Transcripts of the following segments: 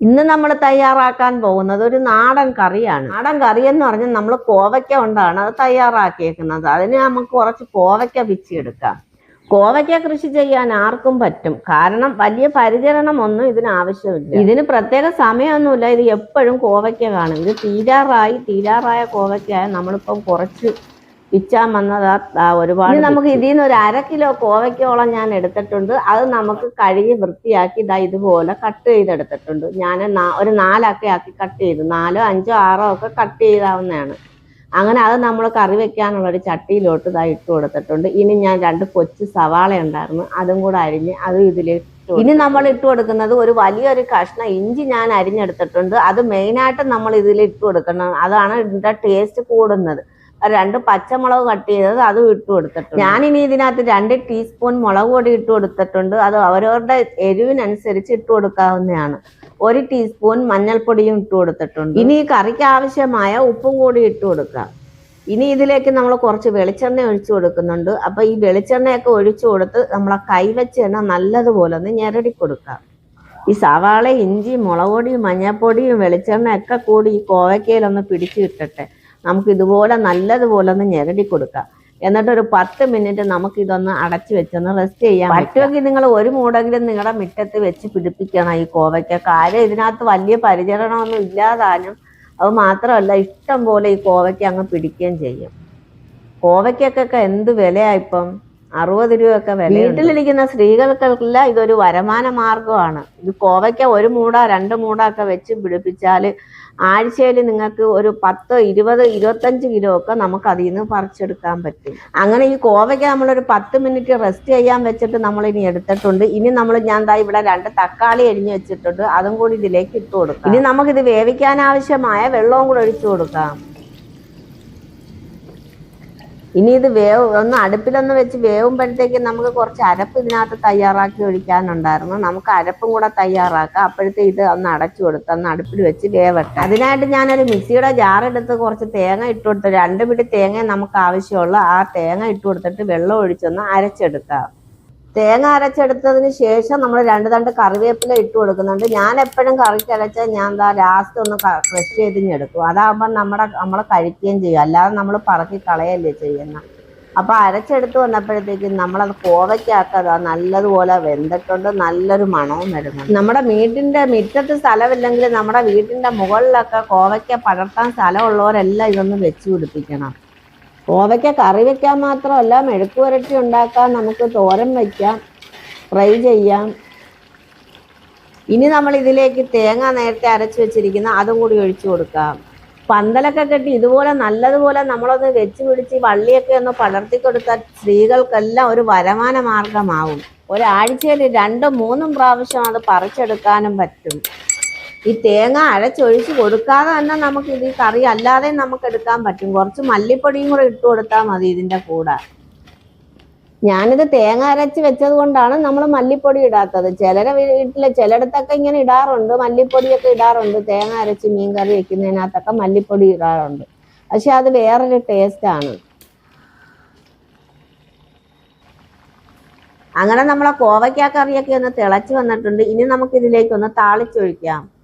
ഇന്ന് നമ്മൾ തയ്യാറാക്കാൻ പോകുന്നത് ഒരു നാടൻ കറിയാണ്. നാടൻ കറി എന്ന് പറഞ്ഞാൽ നമ്മൾ കോവയ്ക്ക കൊണ്ടാണ് അത് തയ്യാറാക്കിയേക്കുന്നത്. അതിന് നമുക്ക് കുറച്ച് കോവയ്ക്ക പിച്ചിയെടുക്കാം. കോവയ്ക്ക കൃഷി ചെയ്യാൻ ആർക്കും പറ്റും. കാരണം വലിയ പരിചരണമൊന്നും ഇതിന് ആവശ്യമില്ല. ഇതിന് പ്രത്യേക സമയമൊന്നുമില്ല. ഇത് എപ്പോഴും കോവയ്ക്ക കാണും. ഇത് തീരാറായി തീരാറായ കോവയ്ക്കായ നമ്മളിപ്പം കുറച്ച് പിച്ചാൻ വന്നതാ ഒരുപാട് നമുക്ക് ഇതിൽ നിന്ന് ഒരു അര കിലോ കോവയ്ക്കോളം ഞാൻ എടുത്തിട്ടുണ്ട്. അത് നമുക്ക് കഴുകി വൃത്തിയാക്കി ഇതാ ഇതുപോലെ കട്ട് ചെയ്തെടുത്തിട്ടുണ്ട്. ഞാൻ ഒരു നാലൊക്കെ ആക്കി കട്ട് ചെയ്തു. നാലോ അഞ്ചോ ആറോ ഒക്കെ കട്ട് ചെയ്താവുന്നതാണ്. അങ്ങനെ അത് നമ്മൾ കറി വെക്കാനുള്ള ഒരു ചട്ടിയിലോട്ട് ഇതാ ഇട്ട് കൊടുത്തിട്ടുണ്ട്. ഇനി ഞാൻ രണ്ട് കൊച്ചു സവാള ഉണ്ടായിരുന്നു. അതും കൂടെ അരിഞ്ഞ് അത് ഇതിലേക്ക് ഇനി നമ്മൾ ഇട്ട് കൊടുക്കുന്നത് ഒരു വലിയൊരു കഷ്ണം ഇഞ്ചി ഞാൻ അരിഞ്ഞെടുത്തിട്ടുണ്ട്. അത് മെയിനായിട്ട് നമ്മൾ ഇതിൽ ഇട്ട് കൊടുക്കണം. അതാണ് ഇതിന്റെ ടേസ്റ്റ് കൂടുന്നത്. രണ്ട് പച്ചമുളക് കട്ട് ചെയ്തത് അതും ഇട്ട് കൊടുത്തിട്ടുണ്ട്. ഞാനിനി ഇതിനകത്ത് രണ്ട് ടീസ്പൂൺ മുളക് പൊടി ഇട്ട് കൊടുത്തിട്ടുണ്ട്. അത് അവരവരുടെ എരിവിനനുസരിച്ച് ഇട്ട് കൊടുക്കാവുന്നതാണ്. ഒരു ടീസ്പൂൺ മഞ്ഞൾപ്പൊടിയും ഇട്ട് കൊടുത്തിട്ടുണ്ട്. ഇനി കറിക്ക് ആവശ്യമായ ഉപ്പും കൂടി ഇട്ട് കൊടുക്കാം. ഇനി ഇതിലേക്ക് നമ്മൾ കുറച്ച് വെളിച്ചെണ്ണ ഒഴിച്ചു കൊടുക്കുന്നുണ്ട്. അപ്പൊ ഈ വെളിച്ചെണ്ണയൊക്കെ ഒഴിച്ചു കൊടുത്ത് നമ്മളെ കൈവച്ച് തന്നെ നല്ലതുപോലെ ഒന്ന് ഞെരടി കൊടുക്കാം. ഈ സവാള ഇഞ്ചി മുളക് പൊടിയും മഞ്ഞൾപ്പൊടിയും വെളിച്ചെണ്ണ ഒക്കെ കൂടി ഈ കോവയ്ക്കയിലൊന്ന് പിടിച്ചു കിട്ടട്ടെ നമുക്ക് ഇതുപോലെ നല്ലതുപോലെ ഒന്ന് ഞെരടി കൊടുക്കാം. എന്നിട്ട് ഒരു പത്ത് മിനിറ്റ് നമുക്ക് ഇതൊന്ന് അടച്ചു വെച്ചൊന്ന് റെസ്റ്റ് ചെയ്യാം പറ്റുമെങ്കിൽ നിങ്ങൾ ഒരു മൂടെങ്കിലും നിങ്ങളുടെ മുറ്റത്ത് വെച്ച് പിടിപ്പിക്കണം ഈ കോവയ്ക്ക കാര്യം ഇതിനകത്ത് വലിയ പരിചരണമൊന്നും ഇല്ലാതാനും അത് മാത്രമല്ല ഇഷ്ടം പോലെ ഈ കോവയ്ക്ക അങ്ങ് പിടിക്കുകയും ചെയ്യും. കോവയ്ക്കൊക്കെ എന്ത് വിലയാ ഇപ്പം? അറുപത് രൂപയൊക്കെ വില വീട്ടിലിരിക്കുന്ന സ്ത്രീകൾക്കെല്ലാം ഇതൊരു വരുമാന മാർഗമാണ് ഇത് കോവയ്ക്ക ഒരു മൂട രണ്ട് മൂട ഒക്കെ വെച്ച് പിടിപ്പിച്ചാൽ ആഴ്ചയിൽ നിങ്ങൾക്ക് ഒരു പത്ത് ഇരുപത് ഇരുപത്തഞ്ച് കിലോ ഒക്കെ നമുക്ക് അതിൽ നിന്ന് പറിച്ചെടുക്കാൻ പറ്റും. അങ്ങനെ ഈ കോവയ്ക്ക നമ്മളൊരു പത്ത് മിനിറ്റ് റെസ്റ്റ് ചെയ്യാൻ വെച്ചിട്ട് നമ്മൾ ഇനി എടുത്തിട്ടുണ്ട്. ഇനി നമ്മൾ ഞാൻ ദാ ഇവിടെ രണ്ട് തക്കാളി എരിഞ്ഞു വെച്ചിട്ടുണ്ട്. അതും കൂടി ഇതിലേക്ക് ഇട്ട് കൊടുക്കാം. ഇനി നമുക്കിത് വേവിക്കാൻ ആവശ്യമായ വെള്ളവും കൂടെ ഒഴിച്ചു കൊടുക്കാം. ഇനി ഇത് വേവ് ഒന്ന് അടുപ്പിലൊന്ന് വെച്ച് വേവുമ്പോഴത്തേക്ക് നമുക്ക് കുറച്ച് അരപ്പ് ഇതിനകത്ത് തയ്യാറാക്കി ഒഴിക്കാനുണ്ടായിരുന്നു. നമുക്ക് അരപ്പും കൂടെ തയ്യാറാക്കാം. അപ്പോഴത്തെ ഇത് ഒന്ന് അടച്ചു കൊടുത്ത് ഒന്ന് അടുപ്പിൽ വെച്ച് വേവട്ടെ. അതിനായിട്ട് ഞാനൊരു മിക്സിയുടെ ജാറെടുത്ത് കുറച്ച് തേങ്ങ ഇട്ട് കൊടുത്ത് രണ്ട് പിടി തേങ്ങ നമുക്ക് ആവശ്യമുള്ള ആ തേങ്ങ ഇട്ട് കൊടുത്തിട്ട് വെള്ളം ഒഴിച്ചൊന്ന് അരച്ചെടുക്കാം. തേങ്ങ അരച്ചെടുത്തതിന് ശേഷം നമ്മൾ രണ്ട് തണ്ട് കറിവേപ്പില ഇട്ട് കൊടുക്കുന്നുണ്ട്. ഞാൻ എപ്പോഴും കറിക്ക് അരച്ചാൽ ഞാൻ എന്താ ലാസ്റ്റ് ഒന്ന് ക്രഷ് ചെയ്തിഞ്ഞെടുക്കും അതാകുമ്പോൾ നമ്മുടെ നമ്മൾ കഴിക്കുകയും ചെയ്യും. അല്ലാതെ നമ്മൾ പറക്കി കളയല്ലേ ചെയ്യുന്ന. അപ്പൊ അരച്ചെടുത്ത് വന്നപ്പോഴത്തേക്കും നമ്മളത് കോവയ്ക്കാക്കത് നല്ലതുപോലെ വെന്തിട്ടുണ്ട്. നല്ലൊരു മണവും വരുന്നുണ്ട്. നമ്മുടെ വീട്ടിന്റെ മുറ്റത്ത് സ്ഥലമില്ലെങ്കിൽ നമ്മുടെ വീട്ടിന്റെ മുകളിലൊക്കെ കോവയ്ക്ക പടർത്താൻ സ്ഥലമുള്ളവരെല്ലാം ഇതൊന്ന് വെച്ച് പിടിപ്പിക്കണം. കോവയ്ക്ക കറി വെക്കാൻ മാത്രമല്ല മെഴുക്ക് പുരട്ടി ഉണ്ടാക്കാൻ നമുക്ക് തോരൻ വയ്ക്കാം ഫ്രൈ ചെയ്യാം. ഇനി നമ്മൾ ഇതിലേക്ക് തേങ്ങ നേരത്തെ അരച്ച് വെച്ചിരിക്കുന്ന അതും കൂടി ഒഴിച്ചു കൊടുക്കാം. പന്തലൊക്കെ കെട്ടി ഇതുപോലെ നല്ലതുപോലെ നമ്മളൊന്ന് വെച്ച് പിടിച്ച് വള്ളിയൊക്കെ ഒന്ന് പടർത്തി കൊടുത്താൽ സ്ത്രീകൾക്കെല്ലാം ഒരു വരുമാന മാർഗമാവും. ഒരാഴ്ചയിൽ രണ്ടും മൂന്നും പ്രാവശ്യം അത് പറിച്ചെടുക്കാനും പറ്റും. ഈ തേങ്ങ അരച്ചൊഴിച്ച് കൊടുക്കാതെ തന്നെ നമുക്ക് ഇത് കറി അല്ലാതെ നമുക്ക് എടുക്കാൻ പറ്റും. കുറച്ച് മല്ലിപ്പൊടിയും കൂടെ ഇട്ട് കൊടുത്താൽ മതി ഇതിന്റെ കൂടെ. ഞാനിത് തേങ്ങ അരച്ച് വെച്ചത് കൊണ്ടാണ് നമ്മൾ മല്ലിപ്പൊടി ഇടാത്തത്. ചിലരെ വീട്ടിലെ ചിലയിടത്തൊക്കെ ഇങ്ങനെ ഇടാറുണ്ട്. മല്ലിപ്പൊടിയൊക്കെ ഇടാറുണ്ട്. തേങ്ങ അരച്ച് മീൻ കറി വെക്കുന്നതിനകത്തൊക്കെ മല്ലിപ്പൊടി ഇടാറുണ്ട്. പക്ഷെ അത് വേറൊരു ടേസ്റ്റ് ആണ്. അങ്ങനെ നമ്മളെ കോവയ്ക്ക കറിയൊക്കെ ഒന്ന് തിളച്ച് വന്നിട്ടുണ്ട്. ഇനി നമുക്ക് ഇതിലേക്ക് ഒന്ന് താളിച്ചൊഴിക്കാം.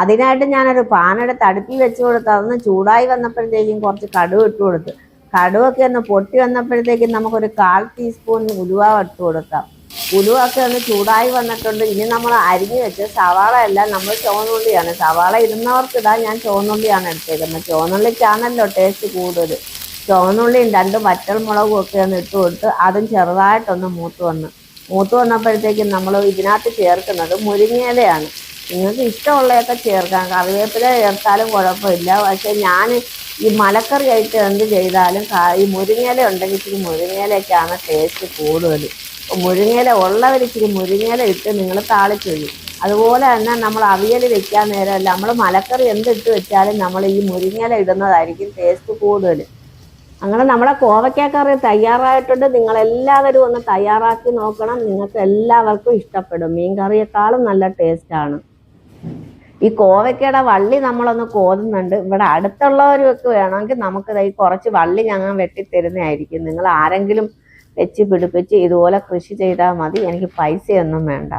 അതിനായിട്ട് ഞാനൊരു പാനെടുത്ത് അടുപ്പിൽ വെച്ച് കൊടുത്ത് അതൊന്ന് ചൂടായി വന്നപ്പോഴത്തേക്കും കുറച്ച് കടുവ് ഇട്ട് കൊടുത്ത്. കടുവൊക്കെ ഒന്ന് പൊട്ടി വന്നപ്പോഴത്തേക്കും നമുക്കൊരു കാൽ ടീസ്പൂൺ ഉലുവ ഇട്ട് കൊടുക്കാം. ഉലുവൊക്കെ ഒന്ന് ചൂടായി വന്നിട്ടുണ്ട്. ഇനി നമ്മൾ അരിഞ്ഞു വെച്ച് സവാള എല്ലാം നമ്മൾ ചുവന്നുള്ളിയാണ്. സവാള ഇടുന്നവർക്ക് ഇതാ ഞാൻ ചുവന്നുള്ളിയാണ് എടുത്തേക്കുന്നത്. ചുവന്നുള്ളിക്കാണല്ലോ ടേസ്റ്റ് കൂടുതൽ. ചുവന്നുള്ളിയും രണ്ട് വറ്റൽമുളകും ഒക്കെ ഒന്ന് ഇട്ട് കൊടുത്ത് അതും ചെറുതായിട്ടൊന്ന് മൂത്ത് വന്ന്. മൂത്ത് വന്നപ്പോഴത്തേക്കും നമ്മൾ ഇതിനകത്ത് ചേർക്കുന്നത് മുരിങ്ങയിലയാണ്. നിങ്ങൾക്ക് ഇഷ്ടമുള്ളതൊക്കെ ചേർക്കാം. കറിവേപ്പില ചേർത്താലും കുഴപ്പമില്ല. പക്ഷെ ഞാൻ ഈ മലക്കറി ആയിട്ട് എന്ത് ചെയ്താലും ഈ മുരിങ്ങയില ഉണ്ടെങ്കിൽ ഇച്ചിരി മുരിങ്ങയിലൊക്കെയാണ് ടേസ്റ്റ് കൂടുതൽ. മുരിങ്ങയില ഉള്ളവർ ഇച്ചിരി മുരിങ്ങയില ഇട്ട് നിങ്ങൾ താളിച്ചൊഴി അതുപോലെ തന്നെ നമ്മൾ അവിയൽ വെക്കാൻ നേരമല്ല നമ്മൾ മലക്കറി എന്തിട്ട് വെച്ചാലും നമ്മൾ ഈ മുരിങ്ങയില ഇടുന്നതായിരിക്കും ടേസ്റ്റ് കൂടുതൽ. അങ്ങനെ നമ്മളെ കോവയ്ക്കക്കറി തയ്യാറായിട്ടുണ്ട്. നിങ്ങൾ എല്ലാവരും ഒന്ന് തയ്യാറാക്കി നോക്കണം. നിങ്ങൾക്ക് എല്ലാവർക്കും ഇഷ്ടപ്പെടും. മീൻ കറിയേക്കാളും നല്ല ടേസ്റ്റാണ് ഈ കോവയ്ക്കയുടെ വള്ളി നമ്മളൊന്ന് കോതുന്നുണ്ട്. ഇവിടെ അടുത്തുള്ളവരൊക്കെ വേണമെങ്കിൽ നമുക്ക് ഈ കുറച്ച് വള്ളി ഞങ്ങൾ വെട്ടിത്തരുന്നതായിരിക്കും. നിങ്ങൾ ആരെങ്കിലും വെച്ച് പിടിപ്പിച്ച് ഇതുപോലെ കൃഷി ചെയ്താൽ മതി. എനിക്ക് പൈസയൊന്നും വേണ്ട.